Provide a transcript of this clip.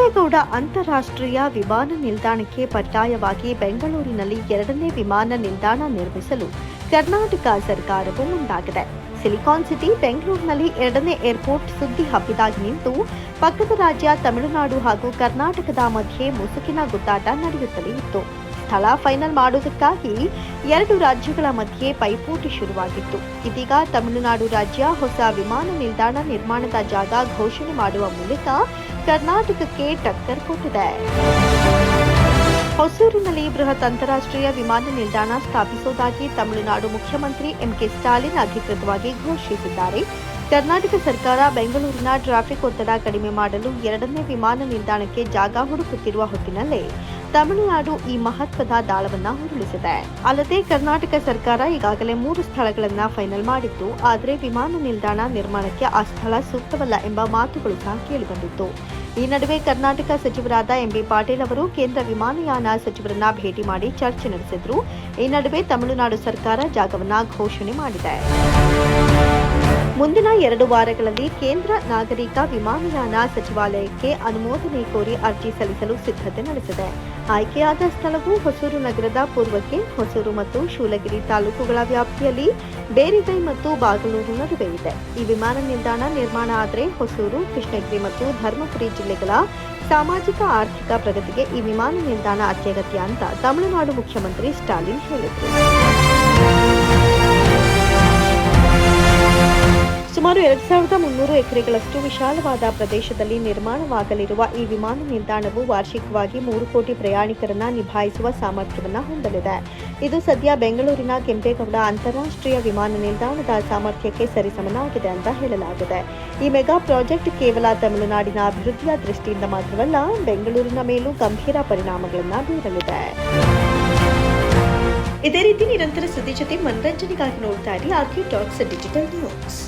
ಕೆಂಪೇಗೌಡ ಅಂತಾರಾಷ್ಟ್ರೀಯ ವಿಮಾನ ನಿಲ್ದಾಣಕ್ಕೆ ಪರ್ಯಾಯವಾಗಿ ಬೆಂಗಳೂರಿನಲ್ಲಿ ಎರಡನೇ ವಿಮಾನ ನಿಲ್ದಾಣ ನಿರ್ಮಿಸಲು ಕರ್ನಾಟಕ ಸರ್ಕಾರವು ಮುಂದಾಗಿದೆ. ಸಿಲಿಕಾನ್ ಸಿಟಿ ಬೆಂಗಳೂರಿನಲ್ಲಿ ಎರಡನೇ ಏರ್ಪೋರ್ಟ್ ಸುದ್ದಿ ಹಬ್ಬಿದಾಗಿನಿಂದ ಪಕ್ಕದ ರಾಜ್ಯ ತಮಿಳುನಾಡು ಹಾಗೂ ಕರ್ನಾಟಕದ ಮಧ್ಯೆ ಮುಸುಕಿನ ಗುದ್ದಾಟ ನಡೆಯುತ್ತಲೇ ಇತ್ತು. ಸ್ಥಳ ಫೈನಲ್ ಮಾಡುವುದಕ್ಕಾಗಿ ಎರಡು ರಾಜ್ಯಗಳ ಮಧ್ಯೆ ಪೈಪೋಟಿ ಶುರುವಾಗಿತ್ತು. ಇದೀಗ ತಮಿಳುನಾಡು ರಾಜ್ಯ ಹೊಸ ವಿಮಾನ ನಿಲ್ದಾಣ ನಿರ್ಮಾಣದ ಜಾಗ ಘೋಷಣೆ ಮಾಡುವ ಮೂಲಕ ಕರ್ನಾಟಕಕ್ಕೆ ಟಕ್ಕರ್ ಕೊಟ್ಟಿದೆ. ಹೊಸೂರಿನಲ್ಲಿ ಬೃಹತ್ ಅಂತಾರಾಷ್ಟ್ರೀಯ ವಿಮಾನ ನಿಲ್ದಾಣ ಸ್ಥಾಪಿಸುವುದಾಗಿ ತಮಿಳುನಾಡು ಮುಖ್ಯಮಂತ್ರಿ ಎಂಕೆ ಸ್ಟಾಲಿನ್ ಅಧಿಕೃತವಾಗಿ ಘೋಷಿಸಿದ್ದಾರೆ. ಕರ್ನಾಟಕ ಸರ್ಕಾರ ಬೆಂಗಳೂರಿನ ಟ್ರಾಫಿಕ್ ಒತ್ತಡ ಕಡಿಮೆ ಮಾಡಲು ಎರಡನೇ ವಿಮಾನ ನಿಲ್ದಾಣಕ್ಕೆ ಜಾಗ ಹುಡುಕುತ್ತಿರುವ ಹೊತ್ತಿನಲ್ಲೇ ತಮಿಳುನಾಡು ಈ ಮಹತ್ವದ ದಾಳವನ್ನ ಉರುಳಿಸಿದೆ. ಅಲ್ಲದೆ ಕರ್ನಾಟಕ ಸರ್ಕಾರ ಈಗಾಗಲೇ ಮೂರು ಸ್ಥಳಗಳನ್ನ ಫೈನಲ್ ಮಾಡಿತ್ತು. ಆದರೆ ವಿಮಾನ ನಿಲ್ದಾಣ ನಿರ್ಮಾಣಕ್ಕೆ ಆ ಸ್ಥಳ ಸೂಕ್ತವಲ್ಲ ಎಂಬ ಮಾತುಗಳು ಸಹ ಕೇಳಿಬಂದಿತ್ತು. ಈ ನಡುವೆ ಕರ್ನಾಟಕ ಸಚಿವರಾದ ಎಂಬಿ ಪಾಟೀಲ್ ಅವರು ಕೇಂದ್ರ ವಿಮಾನಯಾನ ಸಚಿವರನ್ನ ಭೇಟಿ ಮಾಡಿ ಚರ್ಚೆ ನಡೆಸಿದ್ರು. ಈ ನಡುವೆ ತಮಿಳುನಾಡು ಸರ್ಕಾರ ಜಾಗವನ್ನ ಘೋಷಣೆ ಮಾಡಿದೆ. ಮುಂದಿನ ಎರಡು ವಾರಗಳಲ್ಲಿ ಕೇಂದ್ರ ನಾಗರಿಕ ವಿಮಾನಯಾನ ಸಚಿವಾಲಯಕ್ಕೆ ಅನುಮೋದನೆ ಕೋರಿ ಅರ್ಜಿ ಸಲ್ಲಿಸಲು ಸಿದ್ಧತೆ ನಡೆಸಿದೆ. ಆಯ್ಕೆಯಾದ ಸ್ಥಳವು ಹೊಸೂರು ನಗರದ ಪೂರ್ವಕ್ಕೆ ಹೊಸೂರು ಮತ್ತು ಶೂಲಗಿರಿ ತಾಲೂಕುಗಳ ವ್ಯಾಪ್ತಿಯಲ್ಲಿ ಬೇರಿಗೈ ಮತ್ತು ಬಾಗಲೂರು ನಡುವೆ ಇದೆ. ಈ ವಿಮಾನ ನಿಲ್ದಾಣ ನಿರ್ಮಾಣ ಆದರೆ ಹೊಸೂರು, ಕೃಷ್ಣಗಿರಿ ಮತ್ತು ಧರ್ಮಪುರಿ ಜಿಲ್ಲೆಗಳ ಸಾಮಾಜಿಕ, ಆರ್ಥಿಕ ಪ್ರಗತಿಗೆ ಈ ವಿಮಾನ ನಿಲ್ದಾಣ ಅತ್ಯಗತ್ಯ ಅಂತ ತಮಿಳುನಾಡು ಮುಖ್ಯಮಂತ್ರಿ ಸ್ಟಾಲಿನ್ ಹೇಳಿದರು. ಸುಮಾರು ಎರಡ್ ಸಾವಿರದ ಮುನ್ನೂರು ಎಕರೆಗಳಷ್ಟು ವಿಶಾಲವಾದ ಪ್ರದೇಶದಲ್ಲಿ ನಿರ್ಮಾಣವಾಗಲಿರುವ ಈ ವಿಮಾನ ನಿಲ್ದಾಣವು ವಾರ್ಷಿಕವಾಗಿ ಮೂರು ಕೋಟಿ ಪ್ರಯಾಣಿಕರನ್ನ ನಿಭಾಯಿಸುವ ಸಾಮರ್ಥ್ಯವನ್ನು ಹೊಂದಲಿದೆ. ಇದು ಸದ್ಯ ಬೆಂಗಳೂರಿನ ಕೆಂಪೇಗೌಡ ಅಂತಾರಾಷ್ಟ್ರೀಯ ವಿಮಾನ ನಿಲ್ದಾಣದ ಸಾಮರ್ಥ್ಯಕ್ಕೆ ಸರಿಸಮನಾಗಿದೆ ಅಂತ ಹೇಳಲಾಗಿದೆ. ಈ ಮೆಗಾ ಪ್ರಾಜೆಕ್ಟ್ ಕೇವಲ ತಮಿಳುನಾಡಿನ ಅಭಿವೃದ್ಧಿಯ ದೃಷ್ಟಿಯಿಂದ ಮಾತ್ರವಲ್ಲ, ಬೆಂಗಳೂರಿನ ಮೇಲೂ ಗಂಭೀರ ಪರಿಣಾಮಗಳನ್ನು ಬೀರಲಿದೆ. ಇದೇ ರೀತಿ ನಿರಂತರ ಸುದ್ದಿ ಜೊತೆ ಮನರಂಜನೆಗಾಗಿ ನೋಡ್ತಾ ಇರಿ ಆರ್ಕಿ ಟಾಕ್ಸ್ ಡಿಜಿಟಲ್ ನ್ಯೂಸ್.